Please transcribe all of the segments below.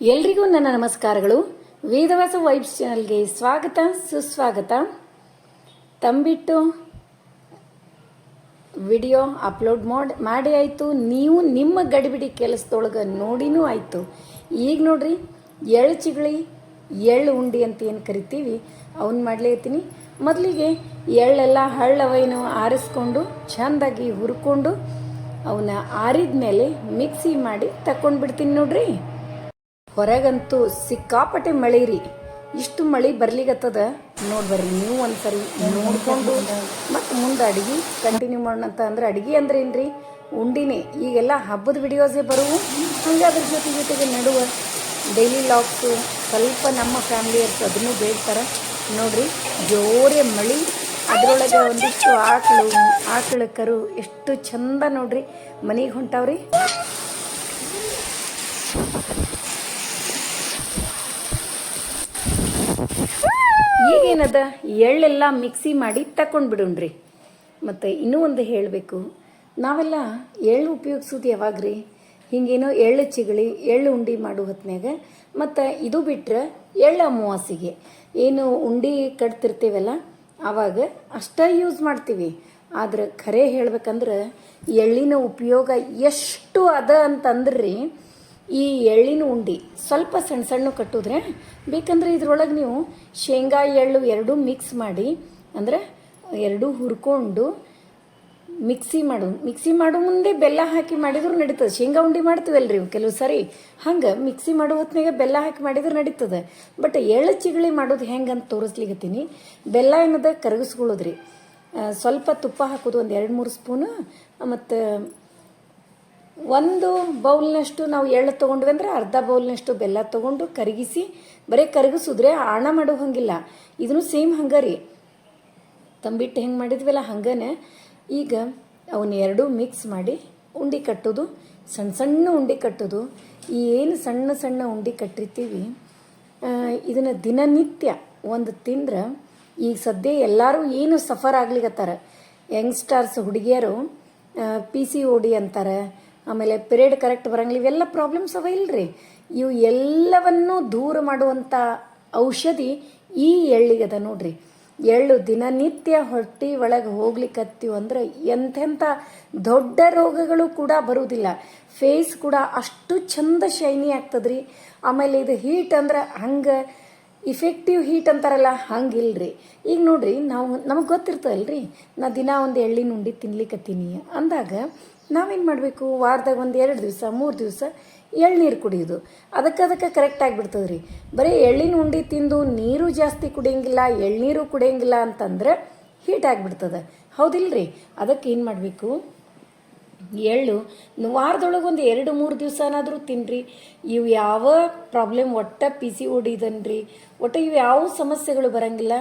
ಎಲ್ರಿಗೂ ನನ್ನ ನಮಸ್ಕಾರಗಳು. ವೇದವಾಸ ವೈಬ್ಸ್ ಚಾನಲ್ಗೆ ಸ್ವಾಗತ, ಸುಸ್ವಾಗತ. ತಂಬಿಟ್ಟು ವಿಡಿಯೋ ಅಪ್ಲೋಡ್ ಮಾಡಿ ಮಾಡಿ ಆಯಿತು. ನೀವು ನಿಮ್ಮ ಗಡಿಬಿಡಿ ಕೆಲಸದೊಳಗೆ ನೋಡಿನೂ ಆಯಿತು. ಈಗ ನೋಡ್ರಿ, ಎಳ್ಳು ಚಿಗಳಿ, ಎಳ್ಳು ಉಂಡಿ ಅಂತ ಏನು ಕರಿತೀವಿ ಅವನ್ನ ಮಾಡ್ಲಿಕತ್ತೀನಿ ಮೊದಲಿಗೆ ಎಳ್ಳೆಲ್ಲ ಹಳ್ಳವೈನು ಆರಿಸ್ಕೊಂಡು, ಚೆಂದಾಗಿ ಹುರ್ಕೊಂಡು, ಅವನ್ನ ಆರಿದ ಮೇಲೆ ಮಿಕ್ಸಿ ಮಾಡಿ ತಕೊಂಡ್ಬಿಡ್ತೀನಿ ನೋಡ್ರಿ. ಹೊರಗಂತೂ ಸಿಕ್ಕಾಪಟ್ಟೆ ಮಳೆ ರೀ ಇಷ್ಟು ಮಳೆ ಬರ್ಲಿಗತ್ತದ ನೋಡ್ಬರ್ರಿ ನೀವು ಒಂದ್ಸರಿ ನೋಡ್ಕೊಂಡು ಮತ್ತೆ ಮುಂದೆ ಅಡಿಗೆ ಕಂಟಿನ್ಯೂ ಮಾಡೋಣ ಅಂತ ಅಂದ್ರೆ ಅಡಿಗೆ ಅಂದ್ರೆ ಏನ್ರಿ? ಉಂಡಿನೇ. ಈಗೆಲ್ಲ ಹಬ್ಬದ ವಿಡಿಯೋಸೇ ಬರುವು. ಹಂಗೆ ಅದ್ರ ಜೊತೆ ಜೊತೆಗೆ ನಡುವ ಡೈಲಿ ಲಾಗ್ಸು ಸ್ವಲ್ಪ ನಮ್ಮ ಫ್ಯಾಮಿಲಿಯರ್ಸ್ ಅದನ್ನು ಬೇಡ್ತಾರೆ. ನೋಡ್ರಿ, ಜೋರೇ ಮಳೆ. ಅದರೊಳಗೆ ಒಂದಿಷ್ಟು ಆಕಳು ಆಕಳ ಕರು ಎಷ್ಟು ಚಂದ ನೋಡ್ರಿ. ಮನೆಗೆ ಹೊಂಟಾವ್ರಿ? ಈಗೇನದ? ಎಳ್ಳೆಲ್ಲ ಮಿಕ್ಸಿ ಮಾಡಿ ತಕೊಂಡು ಬಿಡೋಣ್ರಿ ಮತ್ತು ಇನ್ನೂ ಒಂದು ಹೇಳಬೇಕು. ನಾವೆಲ್ಲ ಎಳ್ಳು ಉಪಯೋಗಿಸೋದು ಯಾವಾಗ್ರಿ? ಹಿಂಗೇನೋ ಎಳ್ಳು ಚಿಗಳಿ, ಎಳ್ಳು ಉಂಡಿ ಮಾಡೋ ಹೊತ್ನ್ಯಾಗ, ಮತ್ತು ಇದು ಬಿಟ್ಟರೆ ಎಳ್ಳು ಅಮಾವಾಸಿಗೆ ಏನು ಉಂಡಿ ಕಟ್ತಿರ್ತೀವಲ್ಲ, ಆವಾಗ ಅಷ್ಟೇ ಯೂಸ್ ಮಾಡ್ತೀವಿ. ಆದ್ರೆ ಖರೆ ಹೇಳ್ಬೇಕಂದ್ರೆ ಎಳ್ಳಿನ ಉಪಯೋಗ ಎಷ್ಟು ಅದ ಅಂತಂದ್ರಿ ಈ ಎಳ್ಳಿನ ಉಂಡಿ ಸ್ವಲ್ಪ ಸಣ್ಣ ಸಣ್ಣ ಕಟ್ಟಿದ್ರೆ ಬೇಕಂದ್ರೆ ಇದ್ರೊಳಗೆ ನೀವು ಶೇಂಗಾ ಎಳ್ಳು ಎರಡೂ ಮಿಕ್ಸ್ ಮಾಡಿ, ಅಂದ್ರೆ ಎರಡೂ ಹುರ್ಕೊಂಡು ಮಿಕ್ಸಿ ಮಾಡು ಮಿಕ್ಸಿ ಮಾಡೋ ಮುಂದೆ ಬೆಲ್ಲ ಹಾಕಿ ಮಾಡಿದ್ರು ನಡೀತದೆ. ಶೇಂಗಾ ಉಂಡಿ ಮಾಡ್ತೀವಲ್ರಿ ಕೆಲವು ಸರಿ. ಹಂಗೆ ಮಿಕ್ಸಿ ಮಾಡೋ ಹೊತ್ನಾಗ ಬೆಲ್ಲ ಹಾಕಿ ಮಾಡಿದ್ರೆ ನಡೀತದೆ. ಬಟ್ ಎಳ್ಳು ಚಿಗಳಿ ಮಾಡೋದು ಹೆಂಗೆ ಅಂತ ತೋರಿಸ್ಲಿಕತ್ತೀನಿ. ಬೆಲ್ಲ ಏನದ ಕರಗಿಸ್ಕೊಳ್ಳೋದ್ರಿ. ಸ್ವಲ್ಪ ತುಪ್ಪ ಹಾಕೋದು ಒಂದು ಎರಡು ಮೂರು ಸ್ಪೂನು ಮತ್ತು ಒಂದು ಬೌಲ್ನಷ್ಟು ನಾವು ಎಳ್ಳು ತೊಗೊಂಡ್ವಿ ಅಂದ್ರೆ ಅರ್ಧ ಬೌಲ್ನಷ್ಟು ಬೆಲ್ಲ ತೊಗೊಂಡು ಕರಗಿಸಿ, ಬರೀ ಕರಗಿಸಿದ್ರೆ ಆಣ ಮಾಡೋ ಹಂಗಿಲ್ಲ. ಇದನ್ನು ಸೇಮ್ ಹಂಗ ರೀ. ತಂಬಿಟ್ಟು ಹೆಂಗೆ ಮಾಡಿದ್ವಲ್ಲ ಹಂಗನೆ, ಈಗ ಅವನ್ನ ಎರಡೂ ಮಿಕ್ಸ್ ಮಾಡಿ ಉಂಡಿ ಕಟ್ಟೋದು ಸಣ್ಣ ಸಣ್ಣ ಉಂಡಿ ಕಟ್ಟೋದು. ಈ ಏನು ಸಣ್ಣ ಸಣ್ಣ ಉಂಡಿ ಕಟ್ಟಿರ್ತೀವಿ ಇದನ್ನು ದಿನನಿತ್ಯ ಒಂದು ತಿಂದ್ರೆ ಈಗ ಸದ್ಯ ಎಲ್ಲರೂ ಏನು ಸಫರ್ ಆಗ್ಲಿಕತ್ತಾರ. ಯಂಗ್ಸ್ಟರ್ಸ್, ಹುಡುಗಿಯರು ಪಿ ಸಿ ಓ ಡಿ ಅಂತಾರೆ ಆಮೇಲೆ ಪಿರಿಯಡ್ ಕರೆಕ್ಟ್ ಬರಂಗಿಲ್ಲ. ಇವೆಲ್ಲ ಪ್ರಾಬ್ಲಮ್ಸ್ ಅವ ಇಲ್ರಿ. ಇವು ಎಲ್ಲವನ್ನು ದೂರ ಮಾಡುವಂಥ ಔಷಧಿ ಈ ಎಳ್ಳಿಗದ ನೋಡ್ರಿ. ಎಳ್ಳು ದಿನನಿತ್ಯ ಹೊಟ್ಟಿ ಒಳಗೆ ಹೋಗ್ಲಿಕ್ಕತ್ತೀವಿ ಅಂದ್ರೆ ಎಂಥೆಂಥ ದೊಡ್ಡ ರೋಗಗಳು ಕೂಡ ಬರುವುದಿಲ್ಲ ಫೇಸ್ ಕೂಡ ಅಷ್ಟು ಚಂದ ಶೈನಿ ಆಗ್ತದ್ರಿ. ಆಮೇಲೆ ಇದು ಹೀಟ್ ಅಂದ್ರೆ ಹಂಗೆ ಇಫೆಕ್ಟಿವ್ ಹೀಟ್ ಅಂತಾರಲ್ಲ, ಹಂಗಿಲ್ರಿ. ಈಗ ನೋಡ್ರಿ, ನಾವು, ನಮಗೆ ಗೊತ್ತಿರ್ತದಲ್ರಿ ನಾ ದಿನ ಒಂದು ಎಳ್ಳಿನ ಉಂಡಿ ತಿನ್ಲಿಕ್ಕತ್ತೀನಿ ಅಂದಾಗ ನಾವೇನು ಮಾಡಬೇಕು? ವಾರದಾಗ ಒಂದು ಎರಡು ದಿವಸ, ಮೂರು ದಿವಸ ಎಳ್ನೀರು ಕುಡಿಯೋದು. ಅದಕ್ಕೆ ಅದಕ್ಕೆ ಕರೆಕ್ಟ್ ಆಗಿಬಿಡ್ತದೆ ರೀ ಬರೀ ಎಳ್ಳಿನ ಉಂಡಿ ತಿಂದು ನೀರು ಜಾಸ್ತಿ ಕುಡಿಯಂಗಿಲ್ಲ ಎಳ್ನೀರು ಕುಡಿಯಂಗಿಲ್ಲ ಅಂತಂದ್ರೆ ಹೀಟ್ ಆಗಿಬಿಡ್ತದೆ. ಹೌದಿಲ್ರಿ? ಅದಕ್ಕೆ ಏನು ಮಾಡಬೇಕು? ಎಳ್ಳು ವಾರದೊಳಗೊಂದು ಎರಡು, ಮೂರು ದಿವಸನಾದರೂ ತಿನ್ನಿರಿ ಇವು ಯಾವ ಪ್ರಾಬ್ಲಮ್ ಒಟ್ಟ ಪಿ ಸಿ ಓಡಿದನ್ರಿ ಒಟ್ಟು ಇವು ಯಾವ ಸಮಸ್ಯೆಗಳು ಬರಂಗಿಲ್ಲ.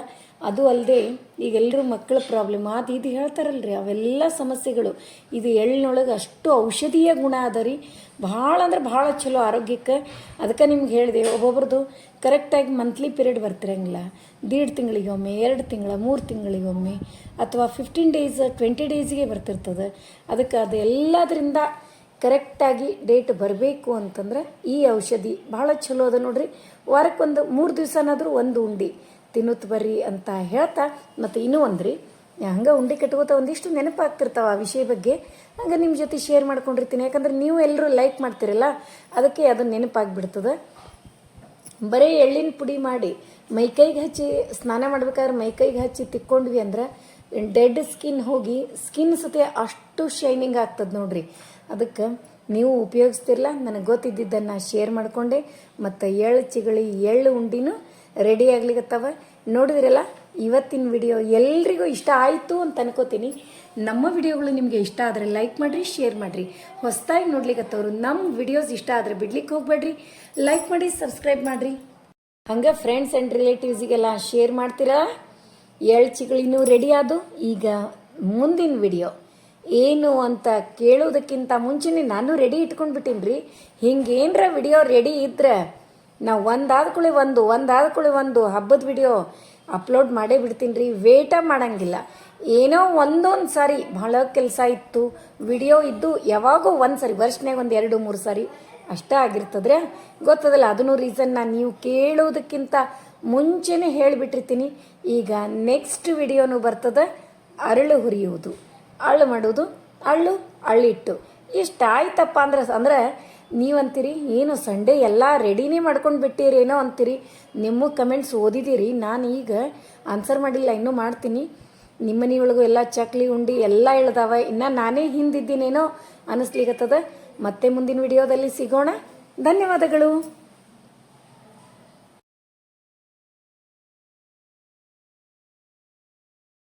ಅದು ಅಲ್ಲದೆ ಈಗ ಎಲ್ಲರೂ ಮಕ್ಕಳ ಪ್ರಾಬ್ಲಮ್ ಅದು ಇದು ಹೇಳ್ತಾರಲ್ರಿ, ಅವೆಲ್ಲ ಸಮಸ್ಯೆಗಳು. ಇದು ಎಳ್ಳಿನೊಳಗೆ ಅಷ್ಟು ಔಷಧೀಯ ಗುಣ ಅದ ರೀ. ಭಾಳ ಅಂದ್ರೆ ಭಾಳ ಚಲೋ ಆರೋಗ್ಯಕ್ಕೆ. ಅದಕ್ಕೆ ನಿಮ್ಗೆ ಹೇಳಿದೆ ಒಬ್ಬೊಬ್ರದ್ದು ಕರೆಕ್ಟಾಗಿ ಮಂತ್ಲಿ ಪೀರಿಯಡ್ ಬರ್ತಿರಂಗಿಲ್ಲ. ದೀಡ್ ತಿಂಗಳಿಗೊಮ್ಮೆ ಎರಡು ತಿಂಗಳ, ಮೂರು ತಿಂಗಳಿಗೊಮ್ಮೆ ಅಥವಾ ಫಿಫ್ಟೀನ್ ಡೇಸ್ ಟ್ವೆಂಟಿ ಡೇಸಿಗೆ ಬರ್ತಿರ್ತದೆ. ಅದಕ್ಕೆ ಅದೆಲ್ಲದರಿಂದ ಕರೆಕ್ಟಾಗಿ ಡೇಟ್ ಬರಬೇಕು ಅಂತಂದ್ರೆ ಈ ಔಷಧಿ. ಭಾಳ ಚಲೋ ಅದ ನೋಡ್ರಿ. ವಾರಕ್ಕೊಂದು ಮೂರು ದಿವಸನಾದರೂ ಒಂದು ಉಂಡಿ. ತಿನ್ನುತ್ತ ಬರ್ರಿ ಅಂತ ಹೇಳ್ತಾ, ಮತ್ತು ಇನ್ನೂ ಒಂದ್ರಿ ಹಂಗೆ ಉಂಡಿ ಕಟ್ಕೋತ ಒಂದಿಷ್ಟು ನೆನಪಾಗ್ತಿರ್ತಾವ ಆ ವಿಷಯ ಬಗ್ಗೆ, ಹಂಗೆ ನಿಮ್ಮ ಜೊತೆ ಶೇರ್ ಮಾಡ್ಕೊಂಡಿರ್ತೀನಿ. ಯಾಕಂದ್ರೆ ನೀವು ಎಲ್ಲರೂ ಲೈಕ್ ಮಾಡ್ತಿರಲ್ಲ, ಅದಕ್ಕೆ ಅದು ನೆನಪಾಗ್ಬಿಡ್ತದೆ. ಬರೀ ಎಳ್ಳಿನ ಪುಡಿ ಮಾಡಿ ಮೈಕೈಗೆ ಹಚ್ಚಿ, ಸ್ನಾನ ಮಾಡ್ಬೇಕಾದ್ರೆ ಮೈಕೈಗೆ ಹಚ್ಚಿ ತಿಕ್ಕೊಂಡ್ವಿ ಅಂದ್ರೆ ಡೆಡ್ ಸ್ಕಿನ್ ಹೋಗಿ ಸ್ಕಿನ್ ಸತೆ ಅಷ್ಟು ಶೈನಿಂಗ್ ಆಗ್ತದೆ ನೋಡ್ರಿ. ಅದಕ್ಕೆ ನೀವು ಉಪಯೋಗಿಸ್ತಿರಲ್ಲ ನನಗೆ ಗೊತ್ತಿದ್ದಿದ್ದನ್ನು ಶೇರ್ ಮಾಡಿಕೊಂಡೆ, ಮತ್ತು ಎಳ್ಳು ಚಿಗಳಿ ಎಳ್ಳು ಉಂಡಿನೂ ರೆಡಿ ಆಗ್ಲಿಕ್ಕತ್ತವ ನೋಡಿದ್ರಲ್ಲ ಇವತ್ತಿನ ವಿಡಿಯೋ ಎಲ್ರಿಗೂ ಇಷ್ಟ ಆಯಿತು ಅಂತ ಅನ್ಕೋತೀನಿ. ನಮ್ಮ ವಿಡಿಯೋಗಳು ನಿಮಗೆ ಇಷ್ಟ ಆದರೆ ಲೈಕ್ ಮಾಡಿರಿ ಶೇರ್ ಮಾಡಿರಿ. ಹೊಸದಾಗಿ ನೋಡ್ಲಿಕ್ಕತ್ತವ್ರು ನಮ್ಮ ವಿಡಿಯೋಸ್ ಇಷ್ಟ ಆದರೆ ಬಿಡ್ಲಿಕ್ಕೆ ಹೋಗ್ಬೇಡ್ರಿ. ಲೈಕ್ ಮಾಡಿ ಸಬ್ಸ್ಕ್ರೈಬ್ ಮಾಡಿರಿ. ಹಂಗೆ ಫ್ರೆಂಡ್ಸ್ ಆ್ಯಂಡ್ ರಿಲೇಟಿವ್ಸಿಗೆಲ್ಲ ಶೇರ್ ಮಾಡ್ತೀರಾ? ಎಳ್ ಚಿಗಳಿನೂ ರೆಡಿ ಆದು. ಈಗ ಮುಂದಿನ ವಿಡಿಯೋ ಏನು ಅಂತ ಕೇಳೋದಕ್ಕಿಂತ ಮುಂಚೆನೇ ನಾನು ರೆಡಿ ಇಟ್ಕೊಂಡ್ಬಿಟ್ಟೀನಿ ರೀ ಹಿಂಗೇನ್ರ ವಿಡಿಯೋ ರೆಡಿ ಇದ್ರೆ ನಾವು ಒಂದಾದ ಕುಳಿ ಒಂದು, ಒಂದಾದ ಕುಳಿ ಒಂದು ಹಬ್ಬದ ವಿಡಿಯೋ ಅಪ್ಲೋಡ್ ಮಾಡೇ ಬಿಡ್ತೀನಿ ರೀ ವೇಟ ಮಾಡಂಗಿಲ್ಲ. ಏನೋ ಒಂದೊಂದು ಸಾರಿ ಭಾಳ ಕೆಲಸ ಇತ್ತು. ವಿಡಿಯೋ ಇದ್ದು ಯಾವಾಗೋ ಒಂದು ಸಾರಿ ವರ್ಷನಾಗ ಒಂದು ಎರಡು, ಮೂರು ಸಾರಿ ಅಷ್ಟೇ ಆಗಿರ್ತದ್ರೆ ಗೊತ್ತದಲ್ಲ, ಅದನ್ನು ರೀಸನ್ ನಾನು ನೀವು ಕೇಳೋದಕ್ಕಿಂತ ಮುಂಚೆನೇ ಹೇಳಿಬಿಟ್ಟಿರ್ತೀನಿ. ಈಗ ನೆಕ್ಸ್ಟ್ ವಿಡಿಯೋನು ಬರ್ತದೆ, ಅರಳು ಹುರಿಯುವುದು. ಅಳ್ಳು ಮಾಡೋದು ಅಳ್ಳು ಅಳ್ಳಿಟ್ಟು. ಇಷ್ಟ ಆಯ್ತಪ್ಪ ಅಂದ್ರೆ ಅಂದ್ರೆ ನೀವಂತೀರಿ? ಏನು ಸಂಡೇ ಎಲ್ಲ ರೆಡಿನೇ ಮಾಡ್ಕೊಂಡು ಬಿಟ್ಟಿರೇನೋ ಅಂತೀರಿ? ನಿಮ್ಮ ಕಮೆಂಟ್ಸ್ ಓದಿದ್ದೀರಿ ನಾನು ಈಗ ಆನ್ಸರ್ ಮಾಡಿಲ್ಲ, ಇನ್ನೂ ಮಾಡ್ತೀನಿ. ನಿಮ್ಮ ಮನೆಯೊಳಗೂ ಎಲ್ಲ ಚಕ್ಲಿ, ಉಂಡಿ ಎಲ್ಲ ಇಳ್ದಾವ ಇನ್ನು ನಾನೇ ಹಿಂದಿದ್ದೀನೇನೋ ಅನ್ನಿಸ್ಲಿಕ್ಕತ್ತದ ಮತ್ತೆ ಮುಂದಿನ ವಿಡಿಯೋದಲ್ಲಿ ಸಿಗೋಣ. ಧನ್ಯವಾದಗಳು.